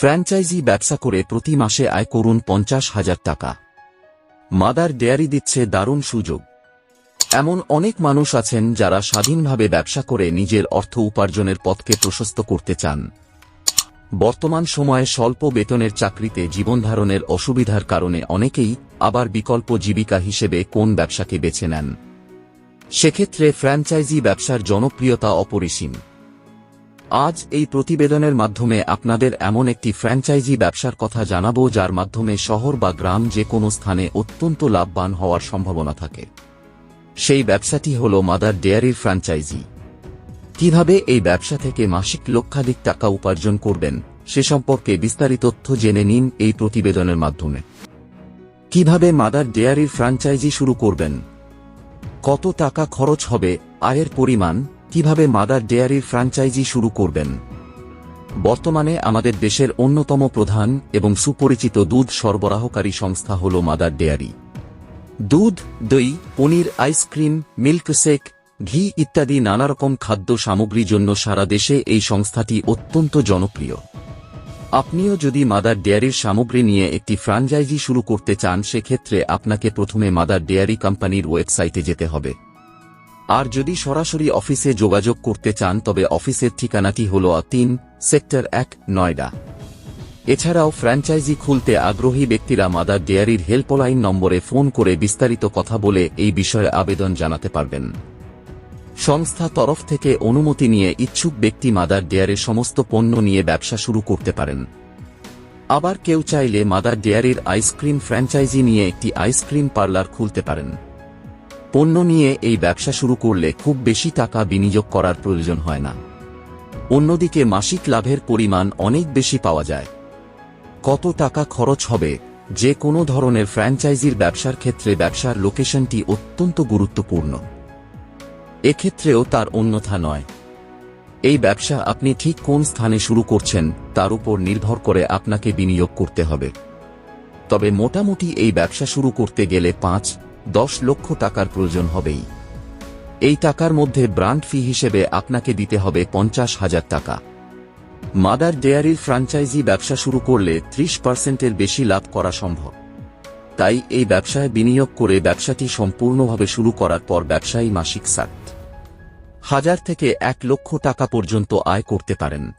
Franchise ব্যবসা করে প্রতি মাসে আয় করুন পঞ্চাশ হাজার টাকা। মাদার ডেয়ারি দিচ্ছে দারুণ সুযোগ। এমন অনেক মানুষ আছেন যারা স্বাধীনভাবে ব্যবসা করে নিজের অর্থ উপার্জনের পথকে প্রশস্ত করতে চান। বর্তমান সময়ে স্বল্প বেতনের চাকরিতে জীবনধারণের অসুবিধার কারণে অনেকেই আবার বিকল্প জীবিকা হিসেবে কোন ব্যবসাকে বেছে নেন। সেক্ষেত্রে ফ্র্যাঞ্চাইজি ব্যবসার জনপ্রিয়তা অপরিসীম। আজ এই প্রতিবেদনের মাধ্যমে আপনাদের এমন একটি ফ্র্যাঞ্চাইজি ব্যবসার কথা জানাব যার মাধ্যমে শহর বা গ্রাম যে কোনো স্থানে অত্যন্ত লাভবান হওয়ার সম্ভাবনা থাকে। সেই ব্যবসাটি হল মাদার ডেয়ারির ফ্র্যাঞ্চাইজি। কীভাবে এই ব্যবসা থেকে মাসিক লক্ষাধিক টাকা উপার্জন করবেন, সে সম্পর্কে বিস্তারিত তথ্য জেনে নিন এই প্রতিবেদনের মাধ্যমে। কীভাবে মাদার ডেয়ারির ফ্র্যাঞ্চাইজি শুরু করবেন? কত টাকা খরচ হবে, আয়ের পরিমাণ কীভাবে মাদার ডেয়ারির ফ্র্যাঞ্চাইজি শুরু করবেন? বর্তমানে আমাদের দেশের অন্যতম প্রধান এবং সুপরিচিত দুধ সরবরাহকারী সংস্থা হল মাদার ডেয়ারি। দুধ, দই, পনির আইসক্রিম মিল্কশেক ঘি ইত্যাদি নানারকম খাদ্য সামগ্রীর জন্য সারা দেশে এই সংস্থাটি অত্যন্ত জনপ্রিয়। আপনিও যদি মাদার ডেয়ারির সামগ্রী নিয়ে একটি ফ্র্যাঞ্চাইজি শুরু করতে চান, সেক্ষেত্রে আপনাকে প্রথমে মাদার ডেয়ারি কোম্পানির ওয়েবসাইটে যেতে হবে। আর যদি সরাসরি অফিসে যোগাযোগ করতে চান, তবে অফিসের ঠিকানাটি হল তিন, সেক্টর এক, নয়ডা। এছাড়াও ফ্র্যাঞ্চাইজি খুলতে আগ্রহী ব্যক্তিরা মাদার ডেয়ারির হেল্পলাইন নম্বরে ফোন করে বিস্তারিত কথা বলে এই বিষয়ে আবেদন জানাতে পারবেন। সংস্থা তরফ থেকে অনুমতি নিয়ে ইচ্ছুক ব্যক্তি মাদার ডেয়ারের সমস্ত পণ্য নিয়ে ব্যবসা শুরু করতে পারেন। আবার কেউ চাইলে মাদার ডেয়ারির আইসক্রিম ফ্র্যাঞ্চাইজি নিয়ে একটি আইসক্রিম পার্লার খুলতে পারেন। পণ্য নিয়ে এই ব্যবসা শুরু করলে খুব বেশি টাকা বিনিয়োগ করার প্রয়োজন হয় না। অন্যদিকে মাসিক লাভের পরিমাণ অনেক বেশি পাওয়া যায়। কত টাকা খরচ হবে যে কোনো ধরনের ফ্র্যাঞ্চাইজির ব্যবসার ক্ষেত্রে ব্যবসার লোকেশনটি অত্যন্ত গুরুত্বপূর্ণ। এক্ষেত্রেও তার অন্যথা নয়। এই ব্যবসা আপনি ঠিক কোন স্থানে শুরু করছেন তার উপর নির্ভর করে আপনাকে বিনিয়োগ করতে হবে। তবে মোটামুটি এই ব্যবসা শুরু করতে গেলে পাঁচ দশ লক্ষ টাকার প্রয়োজন হবেই। এই টাকার মধ্যে ব্রান্ড ফি হিসেবে আপনাকে দিতে হবে পঞ্চাশ হাজার টাকা। মাদার ডেয়ারির ফ্র্যাঞ্চাইজি ব্যবসা শুরু করলে ত্রিশ পার্সেন্টের বেশি লাভ করা সম্ভব। তাই এই ব্যবসায় বিনিয়োগ করে ব্যবসাটি সম্পূর্ণভাবে শুরু করার পর ব্যবসায়ী মাসিক সাত হাজার থেকে এক লক্ষ টাকা পর্যন্ত আয় করতে পারেন।